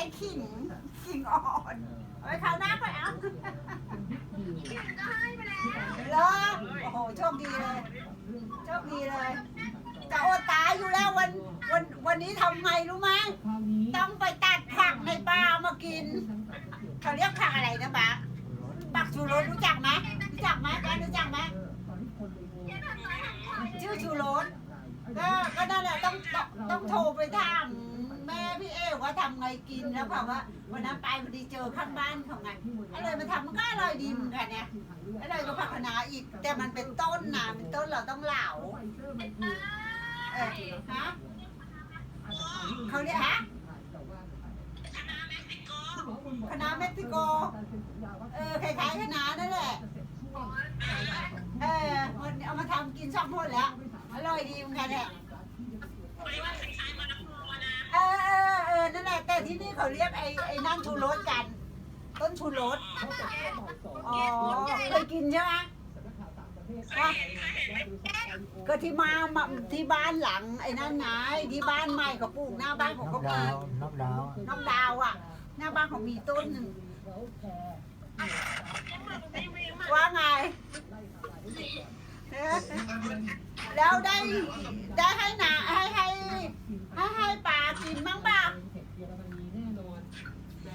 ได้ขิงขิงอ่อนเอาไปคราวหน้าไปเอาก็ให้ไปแล้วเหรอโอ้โหโชคดีเลยโชคดีเลย จะอดตายอยู่แล้ววันวันวันนี้ทำไงรู้ไหมต้องไปตัดผักในป่ามากินเขาเรียกผักอะไรนะบ้าผักชูรสรู้จักไหมรู้จักไหมแกรู้จักไหมชื่อชูรสก็ก็นั่นแหละต้องต้องต้องโทรไปถาม แม่พี่เอว่าทำไงกินแล้วบอกว่าวันนั้นไปพอดีเจอข้างบ้านเขาไงอะไรมาทำมันก็อร่อยดีเหมือนกันเนี่ยอะไรก็พัฒนาอีก แต่มันเป็นต้นนะเป็นต้นเราต้องเหลาเออฮะเขาเรียกฮะคณะเม็กซิโกเออคล้ายๆคณะนั่นแหละเออเอามาทำกินชองพ่นแล้วอร่อยดีเหมือนกันแหละ ที่นี่เขาเรียกไอ้ไอ้นั่นชูรสกัน ต้นชูรสอ๋อเคยกินใช่ไหมอะก็ที่มามาที่บ้านหลัง ไอ้นั่นไงที่บ้านใหม่เขาปลูกหน้าบ้านของนเขากดามีวนกดาวน้องดาวอะ หน้าบ้านของมีต้นหนึ่งว่าไงเออแล้วได้ได้ให้หนาให้ให้ให้ให้ปลากินบ้างเปล่า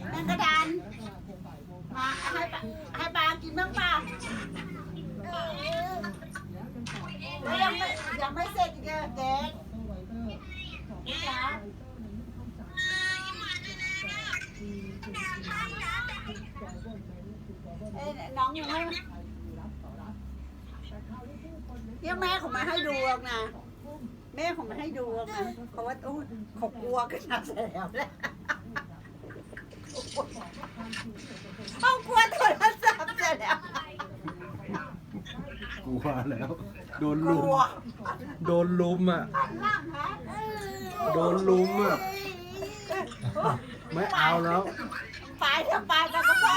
แมงกระดานมา ให้ปาให้ปลากินบ้างปล่าเออแล้วยังไม่ยังไม่เสร็จอีกเหรอแกนี่จ้าเอ้ยน้องยังไม่ยังแม่เขามาให้ดูหรอกนะ แม่เขามาให้ดูหรอกนะเพราว่าโอ้ยเขากลัวกันนักแล้วแหละเขากลัวโทรศัพท์เสร็จแล้ว กลัวแล้ว โดนกลุลัมวโดนลุมอะหันหลังฮะโดนลุมอะไม่เอาแล้ว ไปเถอะไปไปกับพ่อ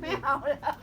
ไม่เอาแล้ว